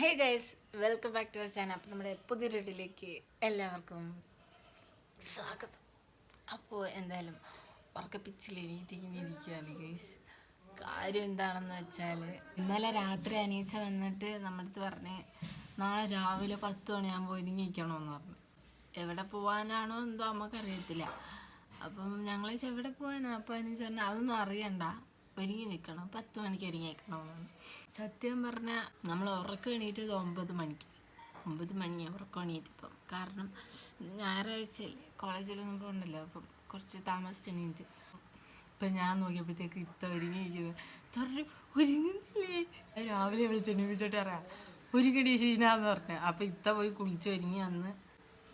Hey guys welcome back to channel അപ്പോൾ നമ്മുടെ പുതിയൊരു വീട്ടിലേക്ക് എല്ലാവർക്കും സ്വാഗതം. അപ്പോൾ എന്തായാലും ഉറക്കപ്പിച്ചിൽ എനിക്കിരിക്കുകയാണ് ഗൈസ് കാര്യം എന്താണെന്ന് വെച്ചാൽ ഇന്നലെ രാത്രി അനിയച്ച വന്നിട്ട് നമ്മുടെ അടുത്ത് പറഞ്ഞ് നാളെ രാവിലെ പത്ത് മണിയാകുമ്പോൾ ഒരുങ്ങിക്കണമെന്ന് പറഞ്ഞു. എവിടെ പോകാനാണോ എന്തോ നമുക്കറിയത്തില്ല അപ്പം ഞങ്ങൾ എവിടെ പോകാനാണ് അപ്പോൾ അനീച്ച പറഞ്ഞു അതൊന്നും അറിയണ്ട. ഒരുങ്ങി നിൽക്കണം പത്ത് മണിക്ക് ഒരുങ്ങി നിൽക്കണമെന്നാണ് സത്യം പറഞ്ഞാൽ നമ്മൾ ഉറക്കം എണീറ്റത് ഒമ്പത് മണിക്ക്. ഒമ്പത് മണിയാണ് ഉറക്കം എണീറ്റിപ്പം. കാരണം ഞായറാഴ്ചയല്ലേ. കോളേജിലൊന്നും പോകണ്ടല്ലോ. അപ്പം കുറച്ച് താമസിച്ച് എണീറ്റ്. ഇപ്പം ഞാൻ നോക്കിയപ്പോഴത്തേക്ക് ഇത്ത ഒരുങ്ങിയിരിക്കുന്നത് പറഞ്ഞു ഒരുങ്ങുന്നില്ലേ? രാവിലെ വിളിച്ച് എണീപ്പിച്ചിട്ട് പറയാം ഒരുങ്ങടി ശീനാന്ന് പറഞ്ഞു. അപ്പം ഇത്ത പോയി കുളിച്ച് ഒരുങ്ങി അന്ന്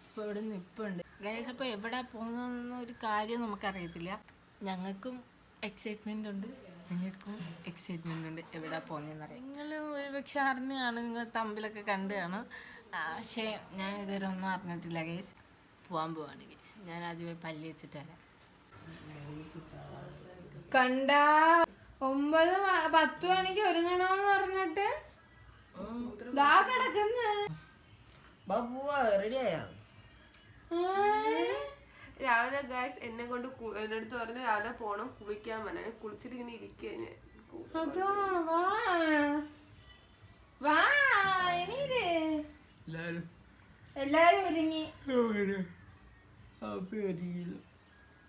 ഇപ്പോൾ ഇവിടെ നിൽപ്പുണ്ട് ഗൈസ് അപ്പോൾ എവിടെ പോകുന്നതെന്നൊരു കാര്യം നമുക്കറിയത്തില്ല. ഞങ്ങൾക്കും എക്സൈറ്റ്മെന്റ് ഉണ്ട്. നിങ്ങൾക്കും എക്സൈറ്റ്മെന്റ് ഉണ്ട്. എവിടെ പോകുന്നതെന്നറിയാം നിങ്ങൾ ഒരുപക്ഷെ അറിഞ്ഞാണ് നിങ്ങൾ തമ്പിലൊക്കെ കണ്ടു കാണും. പക്ഷേ ഞാൻ ഇതുവരെ ഒന്നും അറിഞ്ഞിട്ടില്ല ഗൈസ് പോകാൻ പോവാണ് ഗൈസ് ഞാൻ ആദ്യമേ പല്ലി വെച്ചിട്ട് വരാം. കണ്ട? ഒമ്പത് പത്ത് മണിക്ക് ഒരുങ്ങണോന്ന് പറഞ്ഞിട്ട്? ദാ കിടക്കുന്നു. രാവിലെ ഗായ്സ് എന്നെ കൊണ്ട് എന്റെ അടുത്ത് പറഞ്ഞു രാവിലെ പോണം കുളിക്കാൻ പറഞ്ഞു. കുളിച്ചിട്ട് ഇങ്ങനെ ഇരിക്കുക ഞാൻ. എല്ലാരും. ഒരുങ്ങി.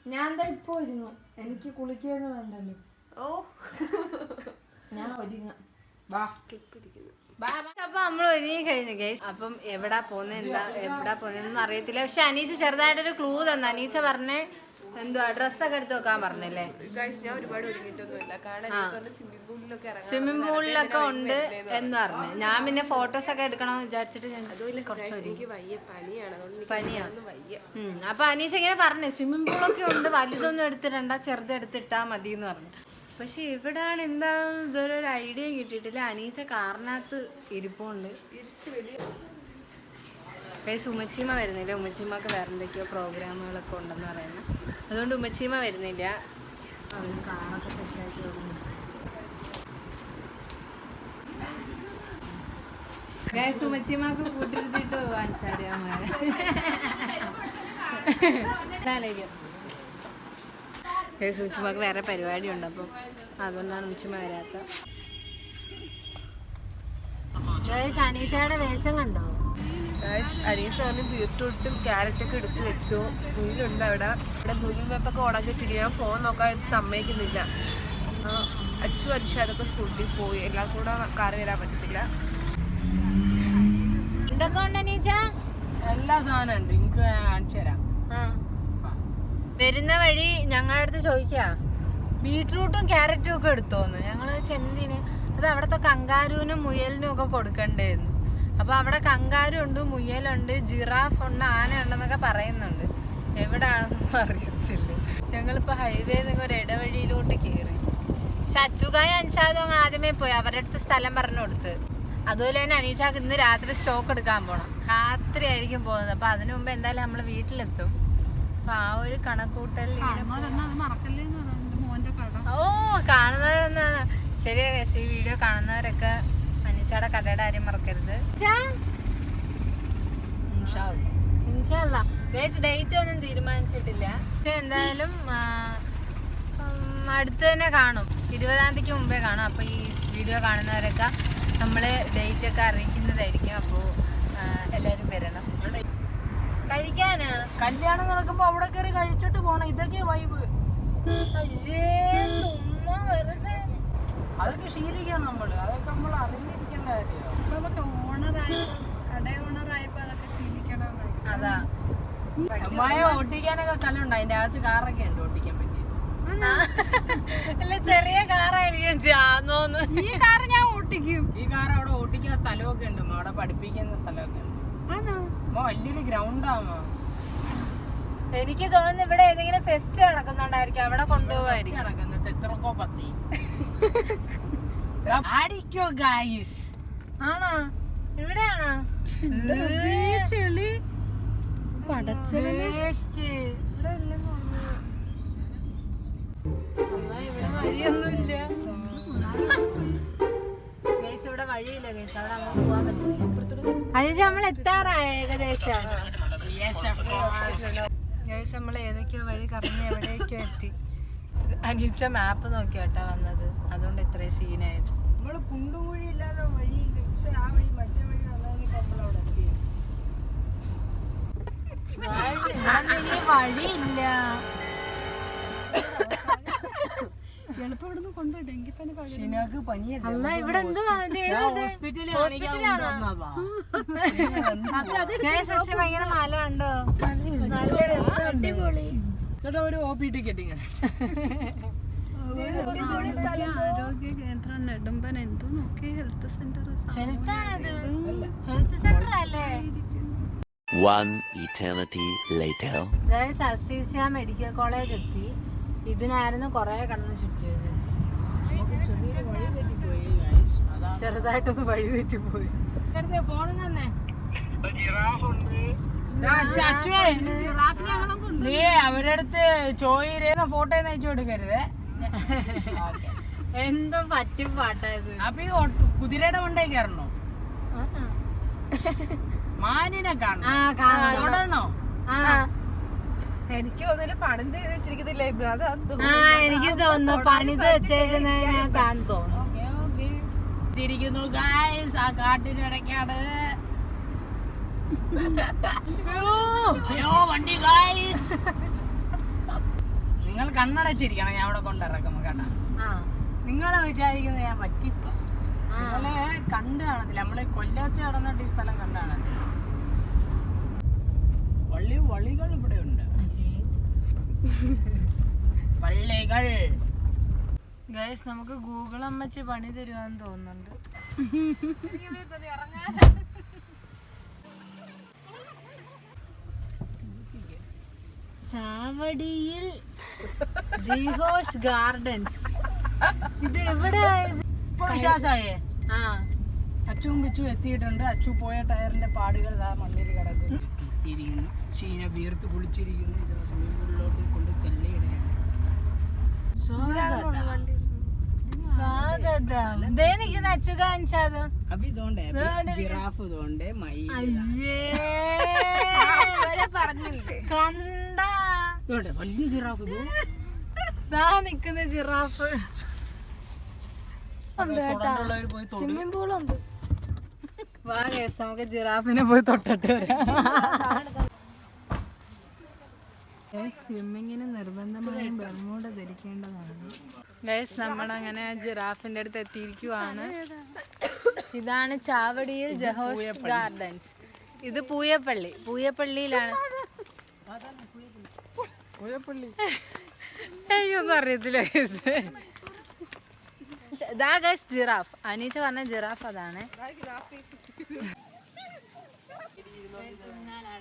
ഞാൻ എന്താ ഇപ്പൊ ഒരുങ്ങും. എനിക്ക് കുളിക്കാന്ന് വേണ്ടല്ലോ ഓ ഞാൻ ഒരുങ്ങാം. വാ. ക്ലിപ്പിരിക്കുന്നു അപ്പൊ നമ്മൾ ഒരുങ്ങി കഴിഞ്ഞു ഗൈസ് അപ്പം എവിടാ പോന്നെന്താ എന്താ എവിടാ പോകുന്നതെന്നൊന്നും അറിയത്തില്ല. പക്ഷെ അനീച്ച ചെറുതായിട്ടൊരു ക്ലൂ തന്ന. അനീച്ച പറഞ്ഞേ എന്തുവാ ഡ്രസ്സൊക്കെ എടുത്ത് വെക്കാൻ പറഞ്ഞല്ലേ? സ്വിമ്മിംഗ് പൂളിലൊക്കെ ഉണ്ട് എന്ന് പറഞ്ഞു. ഞാൻ പിന്നെ ഫോട്ടോസ് ഒക്കെ എടുക്കണമെന്ന് വിചാരിച്ചിട്ട് ഞാൻ പനിയാണ്. അപ്പൊ അനീസ് ഇങ്ങനെ പറഞ്ഞു സ്വിമ്മിംഗ് പൂളൊക്കെ ഉണ്ട് വലുതൊന്നും എടുത്തിടണ്ട ചെറുത് എടുത്തിട്ടാ മതി എന്ന് പറഞ്ഞു. പക്ഷെ ഇവിടാണ് എന്താ ഇതുവരെ ഒരു ഐഡിയ കിട്ടിയിട്ടില്ല. അനീച്ച കാറിനകത്ത് ഇരിപ്പുണ്ട്. ഏയ് ഉമ്മച്ചീമ വരുന്നില്ല. ഉമ്മച്ചീമക്ക് വേറെ എന്തൊക്കെയോ പ്രോഗ്രാമുകളൊക്കെ ഉണ്ടെന്ന് പറയുന്നു. അതുകൊണ്ട് ഉമ്മച്ചീമ വരുന്നില്ല. കാറൊക്കെ സെറ്റാക്കി വരുന്നു ഉമ്മച്ചീമാക്ക് കൂട്ടിരുത്തിട്ട് വാങ്ങിച്ചാരിയാമാരെ സുമിച്ചിമാക്ക് വേറെ പരിപാടി ഉണ്ട് അപ്പം അതുകൊണ്ടാണ് ഉമ്മച്ചിമ വരാത്ത. അനീച്ചയുടെ വേഷം കണ്ടോ? ഗായ്സ് അനീസ് പറഞ്ഞ് ബീട്രൂട്ടും ക്യാരറ്റൊക്കെ എടുത്ത് വെച്ചു. മുയിലുണ്ട് അവിടെ. ഇവിടെ ഗൂഗിൾ മാപ്പൊക്കെ ഓണാക്കി വെച്ചിട്ട് ഞാൻ ഫോൺ നോക്കാൻ സമ്മതിക്കുന്നില്ല. അച്ചു അനുഷ അതൊക്കെ സ്കൂളിൽ പോയി. എല്ലാം കൂടെ കാറ് വരാൻ പറ്റത്തില്ല. എന്തൊക്കെ ഉണ്ട് അനീച്ച? എല്ലാ സാധനം ഉണ്ട്. എനിക്ക് കാണിച്ചു തരാം. വരുന്ന വഴി ഞങ്ങളുടെ അടുത്ത് ചോദിക്കാ. ബീട്രൂട്ടും ക്യാരറ്റും ഒക്കെ എടുത്തോന്ന്. ഞങ്ങൾ ചെന്തിന് അത് അവിടുത്തെ കങ്കാരുവിനും മുയലിനും ഒക്കെ കൊടുക്കണ്ടേന്ന്. അപ്പൊ അവിടെ കങ്കാരു ഉണ്ട് മുയലുണ്ട് ജിറാഫ് ഉണ്ട് ആന ഉണ്ടെന്നൊക്കെ പറയുന്നുണ്ട്. എവിടാണെന്നൊന്നും അറിയത്തില്ല. ഞങ്ങളിപ്പോ ഹൈവേ നിങ്ങൾ ഒരു ഇടവഴിയിലോട്ട് കയറി പക്ഷെ അച്ചുകായ അൻഷാദും അങ്ങ് ആദ്യമേ പോയി. അവരുടെ അടുത്ത് സ്ഥലം പറഞ്ഞു കൊടുത്ത്. അതുപോലെ തന്നെ അനീഷാക്ക് ഇന്ന് രാത്രി സ്റ്റോക്ക് എടുക്കാൻ പോണം. രാത്രി ആയിരിക്കും പോകുന്നത്. അപ്പൊ അതിനു മുമ്പ് എന്തായാലും നമ്മൾ വീട്ടിലെത്തും. അപ്പൊ ആ ഒരു കണക്കൂട്ടൽ ഓ കാണുന്നവരെന്നാ ശരി ഈ വീഡിയോ കാണുന്നവരൊക്കെ അനിച്ചാടെ കടയുടെ കാര്യം മറക്കരുത്. ഡേറ്റ് ഒന്നും തീരുമാനിച്ചിട്ടില്ല. എന്തായാലും അടുത്ത് തന്നെ കാണും. ഇരുപതാം തീയതിക്ക് മുമ്പേ കാണും. അപ്പൊ ഈ വീഡിയോ കാണുന്നവരൊക്കെ നമ്മൾ ഡേറ്റ് ഒക്കെ അറിയിക്കുന്നതായിരിക്കും. അപ്പോൾ എല്ലാരും വരണം. കഴിക്കാനാ? കല്യാണം നടക്കുമ്പോ അവിടെ കയറി കഴിച്ചിട്ട് പോണം. ഇതൊക്കെ വൈബ് അയ്യേ, ചുമ്മാ വെറുതെ. അതൊക്കെ ശീലിക്കണം നമ്മൾ. അതൊക്കെ നമ്മൾ അറിഞ്ഞിരിക്കേണ്ട കാര്യമാണ് അതാ. സ്ഥലം സ്ഥലമുണ്ട്. അതിന്റെ അകത്ത് കാറൊക്കെ ഉണ്ട് ഓട്ടിക്കാൻ പറ്റിയ. അല്ല ചെറിയ കാറായിരിക്കും ഈ കാർ ഞാൻ ഓട്ടിക്കും. ഈ കാർ അവിടെ ഓട്ടിക്കാൻ സ്ഥലമൊക്കെ ഉണ്ട്. അവിടെ പഠിപ്പിക്കുന്ന സ്ഥലമൊക്കെ ഉണ്ട്. വലിയൊരു ഗ്രൗണ്ടാണോ എനിക്ക് തോന്നുന്നു ഇവിടെ ഏതെങ്കിലും ഫെസ്റ്റ് നടക്കുന്നുണ്ടായിരിക്കും. അവിടെ കൊണ്ടുപോവായിരിക്കും. ആണോ? ഇവിടെയാണോ? ചെളി. പടച്ചവനെ. വഴിയൊന്നുമില്ല. ഇവിടെ വഴിയില്ല അവിടെ നമുക്ക് പോകാൻ പറ്റില്ല അനീച്ച നമ്മൾ എത്താറായ ഏകദേശം. ഗൈസ് നമ്മൾ ഏതൊക്കെയോ വഴി കറങ്ങി എവിടേക്കോ എത്തി. അനീച്ച മാപ്പ് നോക്കിയാട്ടാ വന്നത്. അതുകൊണ്ട് ഇത്രയും സീനായത് നമ്മൾ കുണ്ടുകുഴി ഇല്ലാതെ വഴിയില്ല. പക്ഷെ ആ വഴി മറ്റേ വഴി വന്നതിന് നമ്മളവിടെ എത്തി. വഴിയില്ല. ഷിനാക്ക് പനിയല്ലേ? അല്ല ഇവിടെ ഭയങ്കര മല ഉണ്ടോ ചേട്ടാ ഒരു ഒ പി ടിക്കറ്റ് ഇങ്ങനെ. ആരോഗ്യ കേന്ദ്രം നെടുമ്പൻ എന്തോ നോക്കി ഹെൽത്ത് സെന്റർ ഹെൽത്ത് സെന്റർ അല്ലേ? One eternity later. Guys Azeezia medical college എത്തി. ഇതിനായിരുന്നു കൊറേ കടന്ന് ചുറ്റിയത് ചെറുതായിട്ടൊന്ന് വഴി തെറ്റി പോയി തന്നെ നീ അവരുടെ അടുത്ത് ചോയിരേന്ന ഫോട്ടോ അയച്ചു കൊടുക്കരുത്. എന്തോ പറ്റും പാട്ടായത്? അപ്പൊ ഈ കുതിരയുടെ കൊണ്ടേ കയറണോ മാനിനെ കാണണോ? കാണണോ. കാണാം തൊടണോ? ആ. എനിക്ക് തോന്നില്ല പണം ചെയ്ത് വെച്ചിരിക്കുന്നില്ല എനിക്ക് തോന്നുന്നു പണിത് വെച്ചേക്കുന്നതിനകത്താന്ന് തോന്നുന്നു. ഗായ്സ് ആ കാട്ടിനിടയ്ക്കാണ് അയ്യോ വണ്ടി ഗായ്സ് നിങ്ങൾ കണ്ണടച്ചിരിക്കണം. ഞാൻ അവിടെ കൊണ്ടിറക്കുമ്പോ ആ. നിങ്ങളെ വിചാരിക്കുന്നത് ഞാൻ പറ്റിപ്പ. നിങ്ങളെ കണ്ടു കാണത്തില്ല. നമ്മൾ കൊല്ലത്ത് നടന്നിട്ട് ഈ സ്ഥലം കണ്ടു കാണത്തില്ല. വള്ളി വള്ളികൾ ഇവിടെ വള്ളികൾ ഗൈസ് നമുക്ക് ഗൂഗിൾ അമ്മച്ച് പണി തരുവാന്ന് തോന്നുന്നുണ്ട്. ചാവടിയിൽ ജിഹോഷ് ഗാർഡൻസ്. ഇത് എവിടെ അച്ചു ആ. അച്ചുവും പിച്ചും എത്തിയിട്ടുണ്ട്. അച്ചു പോയ ടയറിന്റെ പാടുകൾ ആ മണ്ണിൽ കിടക്കുന്നു. എത്തിയിരിക്കുന്നു ഷീന വീർത്ത് കുളിച്ചിരിക്കുന്നു ഇത് സ്വിമ്മിംഗ് പൂളിലോട്ട് കൊണ്ട്. തെള്ളിയിടുകയാണ് വലിയ ജിറാഫ് നിക്കുന്ന ജിറാഫ്. സ്വിമ്മിംഗ് പൂളുണ്ട്. വാ കേസ് നമുക്ക് ജിറാഫിനെ പോയി തൊട്ടിട്ട് വരാം. സ്വിമ്മിങ്ങിന് നിർബന്ധമായും ബർമൂട ധരിക്കേണ്ടതാണ്. ഗൈസ് നമ്മളങ്ങനെ ജിറാഫിന്റെ അടുത്ത് എത്തിയിരിക്കുവാണ്. ഇതാണ് ചാവടിയിൽ ജഹോഷ് ഗാർഡൻസ്. ഇത് പൂയപ്പള്ളി. പൂയപ്പള്ളിയിലാണ്. എനിക്കൊന്നും അറിയത്തില്ല ഗൈസ് ദാ ഗൈസ് ജിറാഫ്. അനീച്ച പറഞ്ഞ ജിറാഫ് അതാണ്.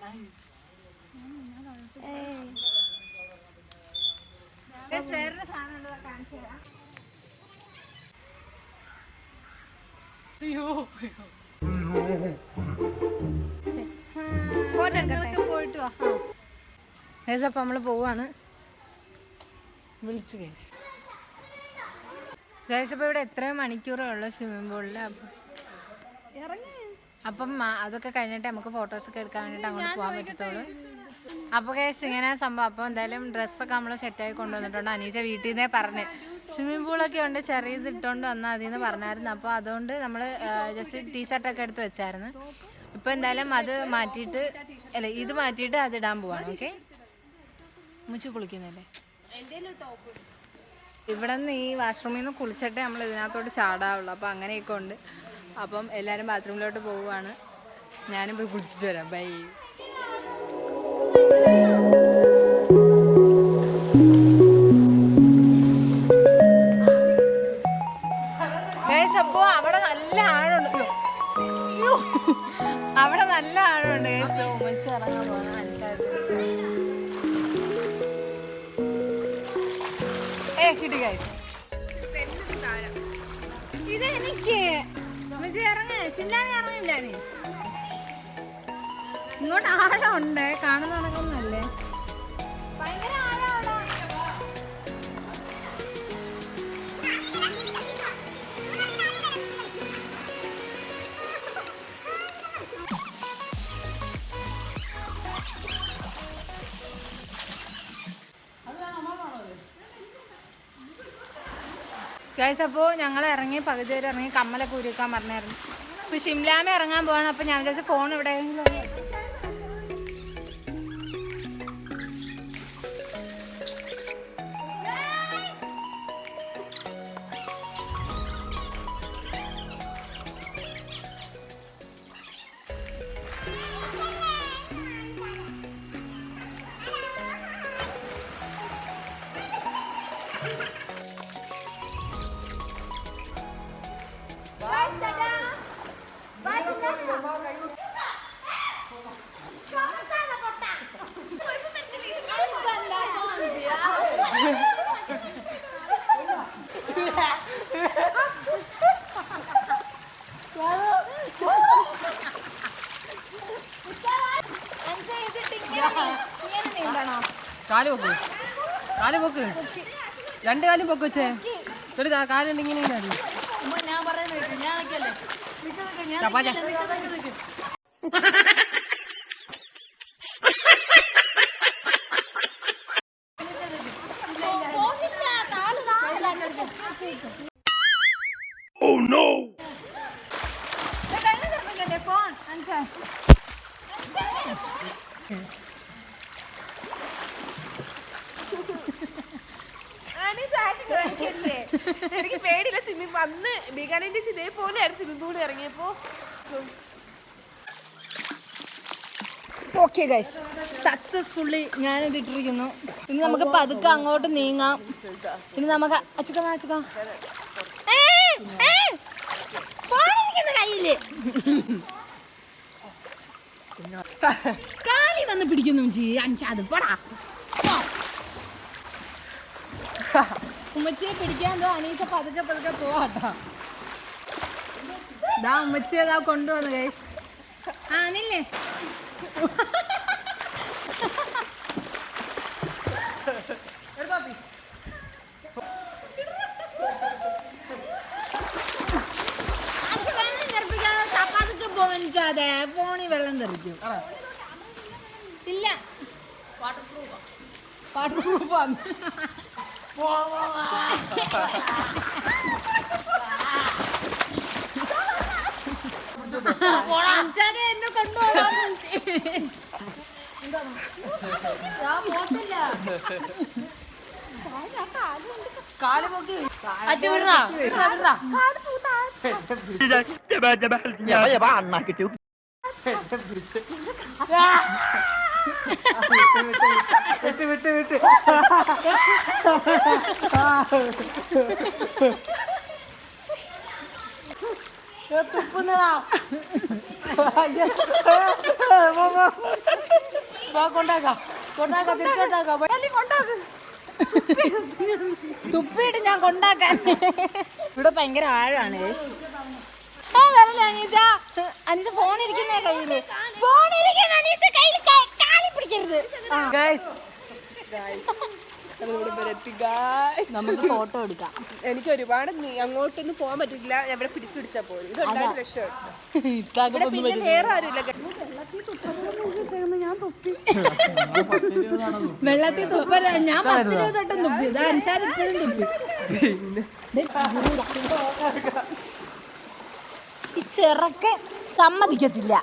Guys, വേറൊരു സാധനം ഉണ്ട്, ദാ കാണിച്ചു തരാം. നിങ്ങൾക്ക് പോയിട്ട് വാ. ഗൈസ് അപ്പം നമ്മൾ പോവാണ്. വിളിച്ചു ഗൈസ് ഗൈസ് അപ്പോൾ ഇവിടെ എത്രയും മണിക്കൂറേ ഉള്ളു സ്വിമ്മിംഗ് പൂളിൽ അപ്പം അപ്പം അതൊക്കെ കഴിഞ്ഞിട്ട് നമുക്ക് ഫോട്ടോസൊക്കെ എടുക്കാൻ വേണ്ടിട്ട് അങ്ങോട്ട് പോകാൻ പറ്റത്തുള്ളൂ. അപ്പോൾ കേസ് ഇങ്ങനെ സംഭവം. അപ്പോൾ എന്തായാലും ഡ്രസ്സൊക്കെ നമ്മൾ സെറ്റായി കൊണ്ടുവന്നിട്ടുണ്ട്. അനീച്ച വീട്ടിൽ നിന്നേ പറഞ്ഞ് സ്വിമ്മിംഗ് പൂളൊക്കെ ഉണ്ട്. ചെറിയത് ഇട്ടുകൊണ്ട് വന്നാൽ അതിൽ നിന്ന് പറഞ്ഞായിരുന്നു. അപ്പോൾ അതുകൊണ്ട് നമ്മൾ ജസ്റ്റ് ടീഷർട്ടൊക്കെ എടുത്ത് വെച്ചായിരുന്നു. ഇപ്പോൾ എന്തായാലും അത് മാറ്റിയിട്ട് അല്ല ഇത് മാറ്റിയിട്ട് അത് ഇടാൻ പോവാണ്. ഓക്കെ മുച്ചു കുളിക്കുന്നല്ലേ? ഇവിടെ നിന്ന് ഈ വാഷ്റൂമിൽ നിന്ന് കുളിച്ചിട്ടേ നമ്മൾ ഇതിനകത്തോട്ട് ചാടാവുള്ളൂ. അപ്പോൾ അങ്ങനെയൊക്കെ ഉണ്ട്. അപ്പം എല്ലാവരും ബാത്റൂമിലോട്ട് പോവുകയാണ് ഞാനും പോയി കുളിച്ചിട്ട് വരാം. ബൈ അപ്പോൾ അവിടെ നല്ല ആഴമുണ്ട്. അവിടെ നല്ല ആഴമുണ്ട്. ഉമ്മച്ചി ഇറങ്ങാൻ പോകണം പഞ്ചായത്തിൽ ഏ കിട്ടി ഗൈസ് ഇത് എനിക്ക് ഇറങ്ങ ശില്ലാമി ഇറങ്ങില്ല നീ? ഇങ്ങോട്ട് ആഴമുണ്ട് കാണുന്ന കണക്കൊന്നല്ലേ ഗൈസ് അപ്പോൾ ഞങ്ങൾ ഇറങ്ങി പകുതി വരെ ഇറങ്ങി കമ്മലൊക്കെ ഉരുക്കാൻ പറഞ്ഞായിരുന്നു. ഇപ്പോൾ ഷിംലാമേ ഇറങ്ങാൻ പോകണം അപ്പോൾ ഞാൻ വിചാരിച്ച ഫോൺ ഇവിടെ കാൽ പൊക്ക്. കാൽ പൊക്ക്. രണ്ട് കാലും പൊക്ക് വെച്ചേ. ഒരു കാലുണ്ട് ഇങ്ങനെ ഇങ്ങനെ അടി. ഞാൻ പറയുന്നത് കേൾക്ക്. ഞാൻ നിൽക്കല്ലേ നിക്ക് നിക്ക് ഞാൻ ചപ്പാത്തി. നിൽക്കല്ലേ, നിക്ക് നിക്ക് നിക്ക് ഫോൺ അൻസാ എനിക്ക് പേടിയില്ല. സ്വിമ്മിംഗ് അന്ന് ബീഗാനിന്റെ ഇതേപോലെ ആയിരുന്നു സ്വിമ്മിംഗ് പൂളിൽ ഇറങ്ങിയപ്പോ. ഓക്കെ ഗൈസ് സക്സസ്ഫുള്ളി ഞാനിത് ഇട്ടിരിക്കുന്നു. ഇനി നമുക്ക് പതുക്കെ അങ്ങോട്ട് നീങ്ങാം. ഇനി നമുക്ക് അച്ചുക്ക അച്ചുക്ക. കയ്യിൽ. കാലി വന്ന് പിടിക്കുന്നു ചെയ്യ് അഞ്ചാത് പടാ. ഉമ്മച്ചിയെ പിടിക്കാൻ എന്തോ അനീച്ച പതുക്കെ പതുക്കെ പോവാട്ടോ. ദാ ഉമ്മച്ചിയെ ദാ കൊണ്ടുവന്നു ഗൈസ് ആണില്ലേ ഇല്ല വെള്ളം പോവനിച്ചാതെ ഫോണിൽ വെള്ളം തെറിക്കും. ഇല്ല വാട്ടർ പ്രൂഫാണ് അച്ഛനെ എന്നെ കൊണ്ടുപോകാൻ അച്ഛൻ വിടറാ വിടറാ വിടറാ തുപ്പിയിട്ട് ഞാൻ കൊണ്ടാക്കാൻ. ഇവിടെ ഭയങ്കര ആഴാണ് ഗൈസ് ആ വരല്ലേ അനീജ? അനീജ ഫോൺ ഇരിക്കുന്ന കയ്യിൽ. ഫോൺ ഇരിക്കുന്ന അനീജ കയ്യിൽ കാലി പിടിക്കരുത് ഗൈസ് നമുക്ക് ഫോട്ടോ എടുക്കാം. എനിക്ക് ഒരുപാട് അങ്ങോട്ടൊന്നും പോകാൻ പറ്റില്ല എവിടെ പിടിച്ചു പിടിച്ചാ പോലും. വേറെ ആരുമില്ല. വെള്ളത്തിൽ തുപ്പല ഞാൻ പത്ത് രൂപ തൊട്ടും തുപ്പി. ഇത് അനുസാർ ഇപ്പോഴും തുപ്പി. ഈ ചെറുക്കെ സമ്മതിക്കത്തില്ല.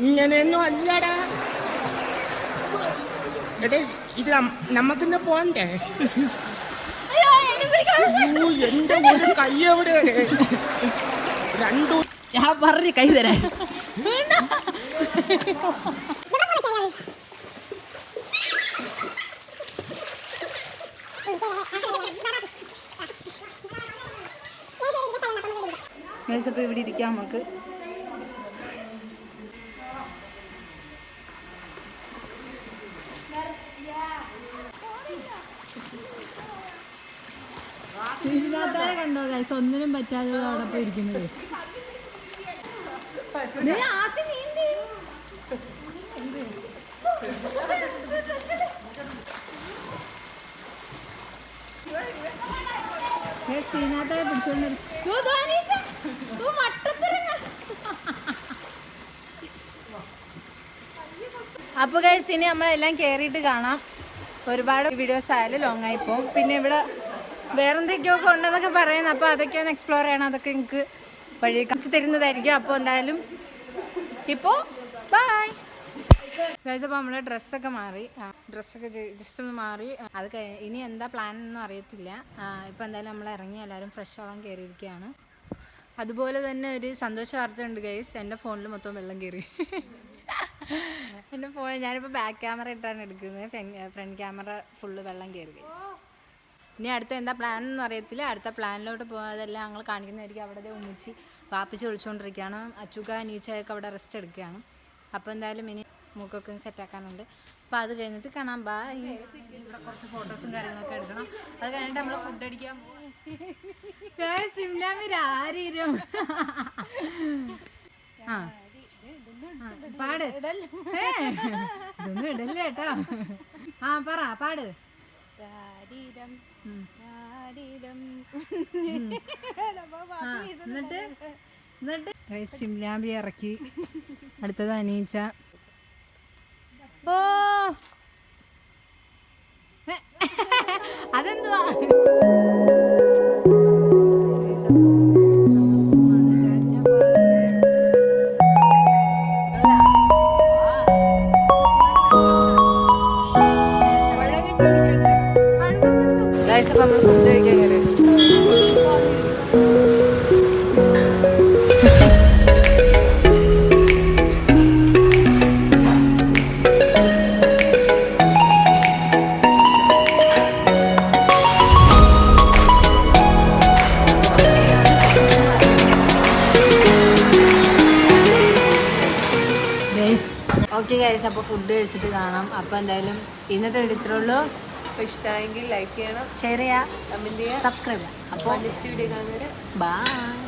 ഇങ്ങനെയൊന്നും അല്ലടാ. എടേ ഇത് നമുക്കിന്ന് പോണ്ടേ? അയ്യോ, എന്റെ ഒരു കൈ എവിടെയാണ് രണ്ടു ഞാൻ പറഞ്ഞു കൈ തരാ. അപ്പോൾ ഇവിടെ ഇരിക്കാം നമുക്ക്. ശീലിക്കാത്തവരെ കണ്ടോ കഴിച്ച് ഒന്നിനും പറ്റാതെ അതോടൊപ്പം ഇരിക്കുന്നത് ആസി നീന്തി ശ്രീനാഥായ പിടിച്ചോണ്ടിരിക്കും അപ്പൊ കഴിച്ച് ഇനി നമ്മളെല്ലാം കയറിയിട്ട് കാണാം. ഒരുപാട് വീഡിയോസ് ആയാലും ലോങ് ആയി പോകും പിന്നെ ഇവിടെ വേറെന്തൊക്കെയോ ഒക്കെ ഉണ്ടെന്നൊക്കെ പറയുന്നത് അപ്പോൾ അതൊക്കെ ഒന്ന് എക്സ്പ്ലോർ ചെയ്യണം. അതൊക്കെ എനിക്ക് വഴി കാണിച്ച് തരുന്നതായിരിക്കും. അപ്പോൾ എന്തായാലും ഇപ്പോൾ ബൈ ഗൈസ് അപ്പോൾ നമ്മൾ ഡ്രസ്സൊക്കെ മാറി. ഡ്രസ്സൊക്കെ ജസ്റ്റ് ഒന്ന് മാറി. അത് ഇനി എന്താ പ്ലാൻ ഒന്നും അറിയത്തില്ല. ഇപ്പോൾ എന്തായാലും നമ്മൾ ഇറങ്ങി എല്ലാവരും ഫ്രഷ് ആവാൻ കയറിയിരിക്കുകയാണ് അതുപോലെ തന്നെ ഒരു സന്തോഷ വാർത്തയുണ്ട് ഗൈസ് എന്റെ ഫോണിൽ മൊത്തം വെള്ളം കയറി എന്റെ ഫോൺ ഞാനിപ്പോൾ ബാക്ക് ക്യാമറ ഇട്ടാണ് എടുക്കുന്നത്. ഫ്രണ്ട് ക്യാമറ ഫുള്ള് വെള്ളം കയറി ഗൈസ് ഇനി അടുത്ത എന്താ പ്ലാൻ എന്ന് അറിയത്തില്ല. അടുത്ത പ്ലാനിലോട്ട് പോകാതെല്ലാം ഞങ്ങൾ കാണിക്കുന്നതായിരിക്കും. അവിടെ ഉമ്മിച്ച് വാപ്പിച്ച് വിളിച്ചുകൊണ്ടിരിക്കുകയാണ് അച്ചുക്ക നീച്ചയൊക്കെ അവിടെ റെസ്റ്റ് എടുക്കുകയാണ്. അപ്പോൾ എന്തായാലും ഇനി മൂക്കൊക്കെ സെറ്റാക്കാനുണ്ട് അപ്പോൾ അത് കഴിഞ്ഞിട്ട് കാണാം. ബാ ഇവിടെ കുറച്ച് ഫോട്ടോസും കാര്യങ്ങളൊക്കെ എടുക്കണം. അത് കഴിഞ്ഞിട്ട് നമ്മൾ ഫുഡ് അടിക്കാൻ ആരും ആ ആ, പാട്. ഇതൊന്നും ഇടല്ലേ കേട്ടോ. ആ പറ പാട്. എന്നിട്ട്? എന്നിട്ട്? സിംലാമ്പി ഇറക്കി. അടുത്തത് അനീച്ച. ഓ! അതെന്തുവാ? ഇന്നത്തെ ഇത്രേ ഇഷ്ടമായെങ്കിൽ ലൈക്ക് ചെയ്യണം. ഷെയർ ചെയ്യാം. കമന്റ് ചെയ്യാം. സബ്സ്ക്രൈബ് ചെയ്യാം. അപ്പോൾ നെക്സ്റ്റ് വീഡിയോ കാണുന്നവരെ. ബൈ